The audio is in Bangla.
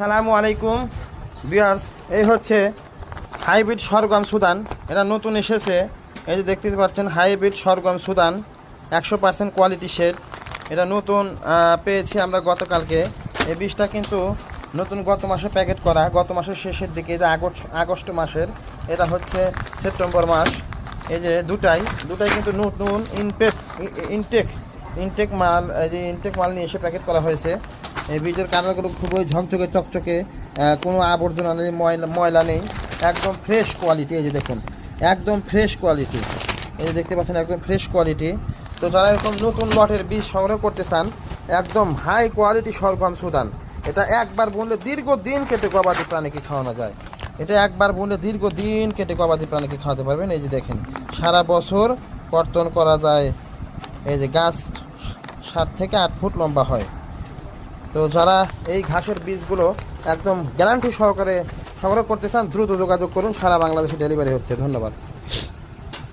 সালামু আলাইকুম বিয়ার্স এই হচ্ছে হাইব্রিড সরগম সুদান। এটা নতুন এসেছে। এই যে দেখতে পাচ্ছেন, হাইব্রিড সরগম সুদান। একশো পার্সেন্ট কোয়ালিটি শেড। এটা নতুন পেয়েছি আমরা গতকালকে। এই বীজটা কিন্তু নতুন গত মাসে প্যাকেট করা। গত মাসের শেষের দিকে এটা আগস্ট আগস্ট মাসের, এটা হচ্ছে সেপ্টেম্বর মাস। এই যে দুটাই দুটাই কিন্তু নতুন ইনপেক ইনটেক ইনটেক মাল, এই যে ইনটেক মাল নিয়ে এসে প্যাকেট করা হয়েছে। এই বীজের কালারগুলো খুবই ঝকঝকে, চকচকে কোনো আবর্জনা নেই, ময়লা ময়লা নেই। একদম ফ্রেশ কোয়ালিটি এই যে দেখুন, একদম ফ্রেশ কোয়ালিটি এই যে দেখতে পাচ্ছেন, একদম ফ্রেশ কোয়ালিটি তো যারা এরকম নতুন লটের বীজ সংগ্রহ করতে চান, একদম হাই কোয়ালিটি সরগম সুদান। এটা একবার বুনলে দীর্ঘদিন কেটে গবাদি প্রাণীকে খাওয়ানো যায়। এটা একবার বুনলে দীর্ঘদিন কেটে গবাদি প্রাণীকে খাওয়াতে পারবেন। এই যে দেখেন, সারা বছর কর্তন করা যায়। এই যে গাছ সাত থেকে আট ফুট লম্বা হয়। তো যারা এই ঘাসের বীজগুলো একদম গ্যারান্টি সহকারে সংগ্রহ করতে চান, দ্রুত যোগাযোগ করুন। সারা বাংলাদেশে ডেলিভারি হচ্ছে। ধন্যবাদ।